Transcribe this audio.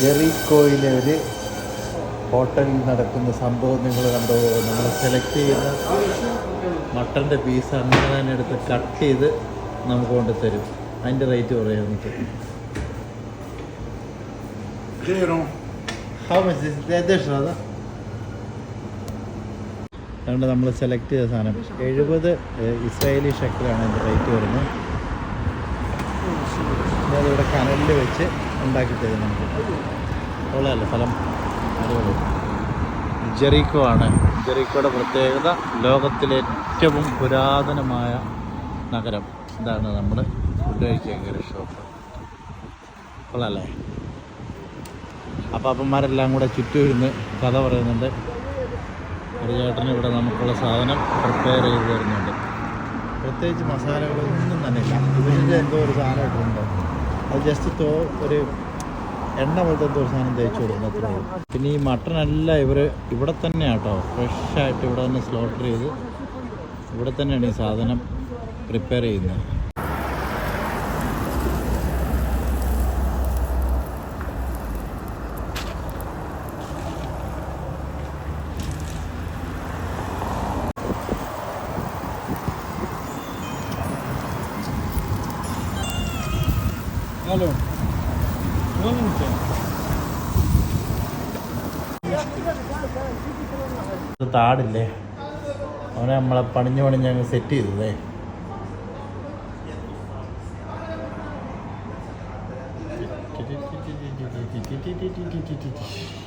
ജെറിക്കോയിലെ ഒരു ഹോട്ടലിൽ നടക്കുന്ന സംഭവം നിങ്ങൾ കണ്ടോ? നമ്മൾ സെലക്ട് ചെയ്യുന്ന മട്ടന്റെ പീസ് അങ്ങനെ തന്നെ എടുത്ത് കട്ട് ചെയ്ത് നമുക്ക് കൊണ്ട് തരും അതിന്റെ റേറ്റ് പറയാം നമുക്ക്. Zero. ഹൗ മച്ച് അതുകൊണ്ട് നമ്മൾ സെലക്ട് ചെയ്ത സാധനം. എഴുപത് ഇസ്രായേലി ഷക്കലാണ് അതിന്റെ റേറ്റ് വരുന്നത്. അതിവിടെ കനലിൽ വെച്ച് ഉണ്ടാക്കി തരും നമുക്ക്. കൊള്ളാമല്ലോ സ്ഥലം. അടിപൊളി. ജെറീക്കോ ആണ് ജെറീക്കോയുടെ പ്രത്യേകത ലോകത്തിലെ ഏറ്റവും പുരാതനമായ നഗരം. ഇതാണ് നമ്മുടെ ഉദ്ദേശിക്കുന്ന ഷോപ്പ് കയറിയ ഷോപ്പ് അപ്പന്മാരെല്ലാം കൂടെ ചുറ്റും ഇരുന്ന് കഥ പറയുന്നുണ്ട്. ഒരു ചേട്ടന് ഇവിടെ നമുക്കുള്ള സാധനം പ്രിപ്പയർ ചെയ്ത് തരുന്നുണ്ട്. പ്രത്യേകിച്ച് മസാലകളൊന്നും തന്നെ ഇല്ല. ഇതിന്റെ എന്തോ ഒരു സാധനം ഇട്ടിട്ടുണ്ട്? അത് ജസ്റ്റ് തോ ഒരു എണ്ണ പോലത്തെ ഒരു സാധനം തേച്ച് കൊടുക്കുന്നു അത്രേ ഉള്ളൂ. പിന്നെ ഈ മട്ടനെല്ലാം ഇവർ ഇവിടെ തന്നെയാണ് കേട്ടോ ഫ്രഷായിട്ട് ഇവിടെ തന്നെ സ്ലോട്ടർ ചെയ്ത് ഇവിടെ തന്നെയാണ് ഈ സാധനം പ്രിപ്പയർ ചെയ്യുന്നത്. Alo. താടില്ലേ അവനെ നമ്മളെ പണിഞ്ഞു പണിഞ്ഞ് അങ്ങ് സെറ്റ് ചെയ്തതേ Thank.